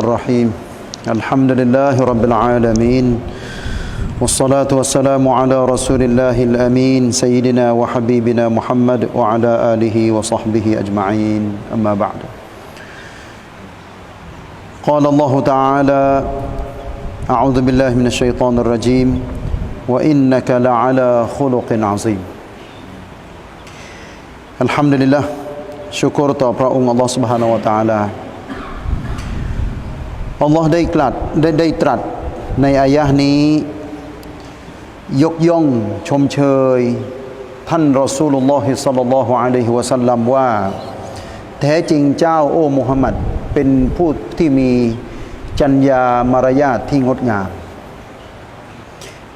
الرحيم الحمد لله رب العالمين والصلاة والسلام على رسول الله الأمين سيدنا وحبيبنا محمد وعلى آله وصحبه أجمعين أما بعد قال الله تعالى أعوذ بالله من الشيطان الرجيم وإنك لعلى خلق عظيم الحمد لله ชุกรต่อพระองค์ Allah سبحانه และ تعالى อัลลอฮ์ได้กลัดได้ได้ตรัสในอายะห์นี้ ยกย่องชมเชย ท่านรอซูลุลลอฮิสัลลัลลอฮุอะลัยฮิวะสัลลัมว่า แท้จริงเจ้าโอ้มุฮัมมัดเป็นผู้ที่มีจัญญามารยาทที่งดงาม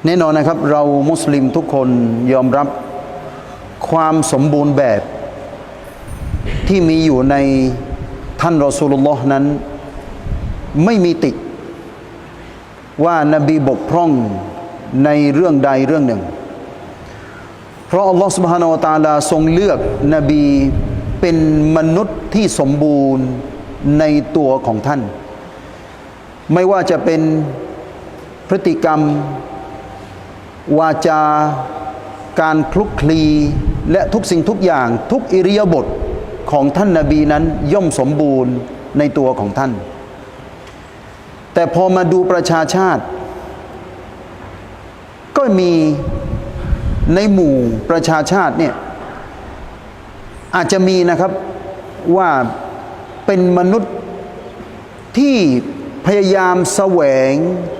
แน่นอนนะครับ เรามุสลิมทุกคนยอมรับความสมบูรณ์แบบที่มีอยู่ในท่านรอซูลุลลอฮ์นั้น ไม่มีติดว่านบีบกพร่องในเรื่องใดเรื่องหนึ่ง เพราะอัลลอฮฺ سبحانه และ تعالى ทรงเลือกนบีเป็นมนุษย์ที่สมบูรณ์ในตัวของท่าน ไม่ว่าจะเป็นพฤติกรรม วาจาการคลุกคลี และทุกสิ่งทุกอย่างทุกอิริยาบถของท่านนาบีนั้นย่อมสมบูรณ์ในตัวของท่าน แต่พอมาดูประชาชาติ ก็มีในหมู่ประชาชาติเนี่ยอาจจะมีนะครับว่าเป็นมนุษย์ที่พยายามแสวง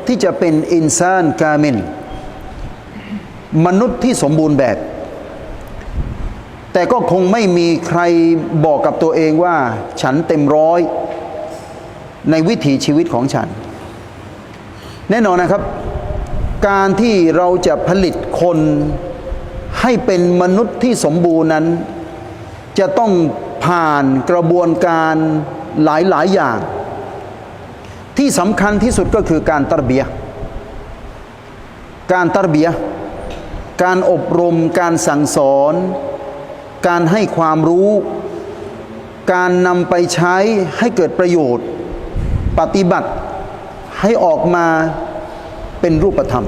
ที่จะเป็นอินซานกาเมนมนุษย์ที่สมบูรณ์แบบ แต่ก็คงไม่มีใครบอกกับตัวเองว่า ฉันเต็มร้อย ในวิถีชีวิตของฉัน แน่นอนนะครับ การที่เราจะผลิตคนให้เป็นมนุษย์ที่สมบูรณ์นั้น จะต้องผ่านกระบวนการหลาย ๆ อย่าง ที่สำคัญที่สุดก็คือการตรเบีย การตรเบีย การอบรม การสั่งสอน การให้ความรู้ การนำไปใช้ให้เกิดประโยชน์ ปฏิบัติ ให้ออกมาเป็นรูปธรรม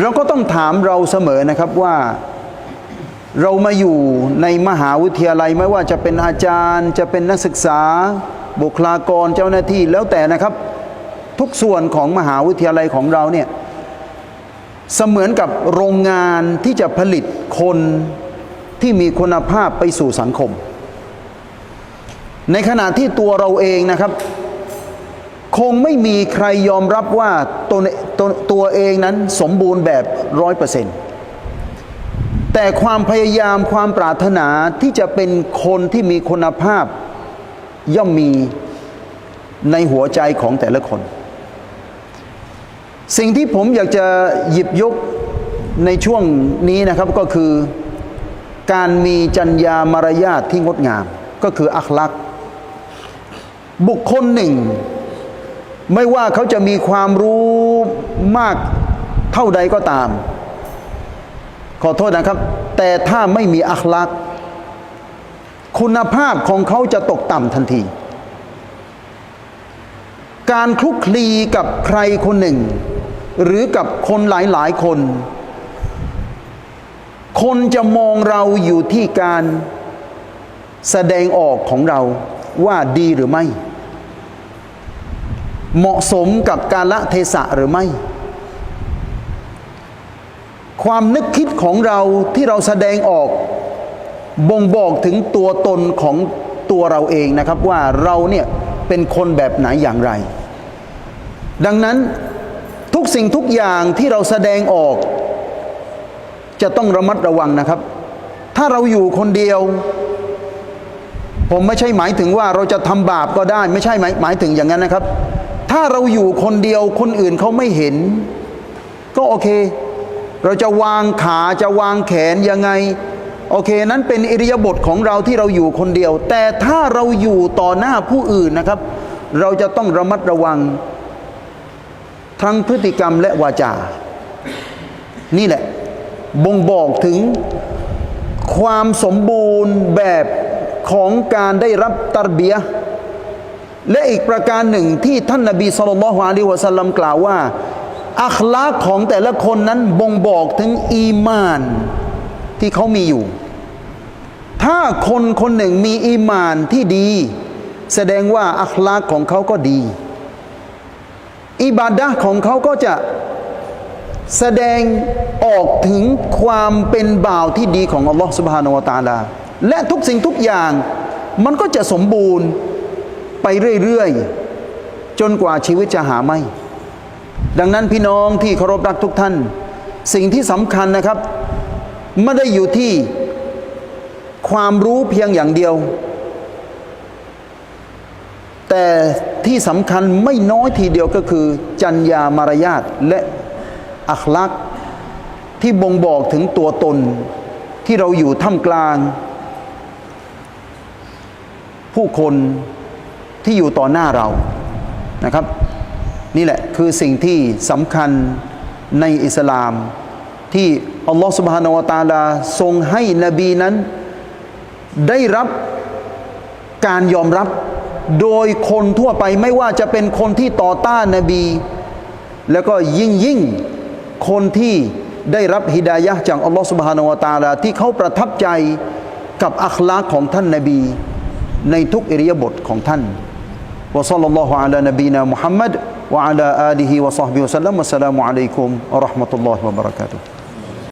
เราก็ต้องถามเราเสมอนะครับว่าเรามาอยู่ในมหาวิทยาลัยไม่ว่าจะเป็นอาจารย์ จะเป็นนักศึกษา บุคลากรเจ้าหน้าที่แล้วแต่นะครับ ทุกส่วนของมหาวิทยาลัยของเราเนี่ยเสมือนกับโรงงานที่จะผลิตคนที่มีคุณภาพไปสู่สังคม ในขณะที่ตัวเราเองนะครับ คงไม่มีใครยอมรับว่าตัวตัวตัวเองนั้นสมบูรณ์แบบร้อยเปอร์เซ็นต์แต่ความพยายามความปรารถนาที่จะเป็นคนที่มีคุณภาพย่อมมีในหัวใจของแต่ละคน สิ่งที่ผมอยากจะหยิบยกในช่วงนี้นะครับก็คือการมีจัญญามารยาทที่งดงาม ก็คืออัคลักบุคคลหนึ่ง ไม่ว่าเขาจะมีความรู้มากเท่าใดก็ตาม ขอโทษนะครับ แต่ถ้าไม่มีอัคลักคุณภาพของเขาจะตกต่ำทันที การคลุกคลีกับใครคนหนึ่ง หรือกับคนหลายๆคน คนจะมองเราอยู่ที่การแสดงออกของเราว่าดีหรือไม่ เหมาะสมกับการละเทศะหรือไม่ ความนึกคิดของเราที่เราแสดงออก บ่งบอกถึงตัวตนของตัวเราเองนะครับว่าเราเนี่ยเป็นคนแบบไหนอย่างไร ดังนั้นทุกสิ่งทุกอย่างที่เราแสดงออก จะต้องระมัดระวังนะครับ ถ้าเราอยู่คนเดียว ผมไม่ใช่หมายถึงว่าเราจะทำบาปก็ได้ ไม่ใช่หมายหมายถึงอย่างนั้นนะครับ ถ้าเราอยู่คนเดียวคนอื่นเขาไม่เห็น ก็โอเค เราจะวางขาจะวางแขนยังไง โอเค นั้นเป็นอิริยาบถของเราที่เราอยู่คนเดียว แต่ถ้าเราอยู่ต่อหน้าผู้อื่นนะครับ เราจะต้องระมัดระวัง ทั้งพฤติกรรมและวาจา นี่แหละ บ่งบอกถึงความสมบูรณ์แบบของการได้รับตรเบีย และอีกประการหนึ่งที่ท่านนบีสุลต่านละฮ์อะลิวะสัลลัมกล่าวว่า อัคลากของแต่ละคนนั้นบ่งบอกถึงอีมานที่เขามีอยู่ ถ้าคนคนหนึ่งมีอีมานที่ดี แสดงว่าอัคลากของเขาก็ดี อิบาดะห์ของเขาก็จะแสดงออกถึงความเป็นบ่าวที่ดีของอัลลอฮฺสุบฮานาวตาลา และทุกสิ่งทุกอย่างมันก็จะสมบูรณ์ ไปเรื่อยๆ จนกว่าชีวิตจะหาไม่ ดังนั้นพี่น้องที่เคารพรักทุกท่าน สิ่งที่สำคัญนะครับ ไม่ได้อยู่ที่ความรู้เพียงอย่างเดียว แต่ที่สำคัญไม่น้อยทีเดียวก็คือ จัญญามารยาทและอัคลักษณ์ที่บ่งบอกถึงตัวตนที่เราอยู่ท่ามกลาง ผู้คน ที่อยู่ต่อหน้าเรานะครับ นี่แหละคือสิ่งที่สำคัญในอิสลาม ที่อัลลอฮฺสุบฮานาวตาลาทรงให้นบีนั้น ได้รับการยอมรับโดยคนทั่วไปไม่ว่าจะเป็นคนที่ต่อต้านนบี แล้วก็ยิ่งยิ่งคนที่ได้รับฮิดายะจากอัลลอฮฺสุบฮานาวตาลาที่เขาประทับใจกับอัคลาของท่านนบี ในทุกอิริยาบถของท่าน wa sallallahu ala nabina Muhammad wa ala alihi wa sahbihi wasallam. Wassalamualaikum warahmatullahi wabarakatuh.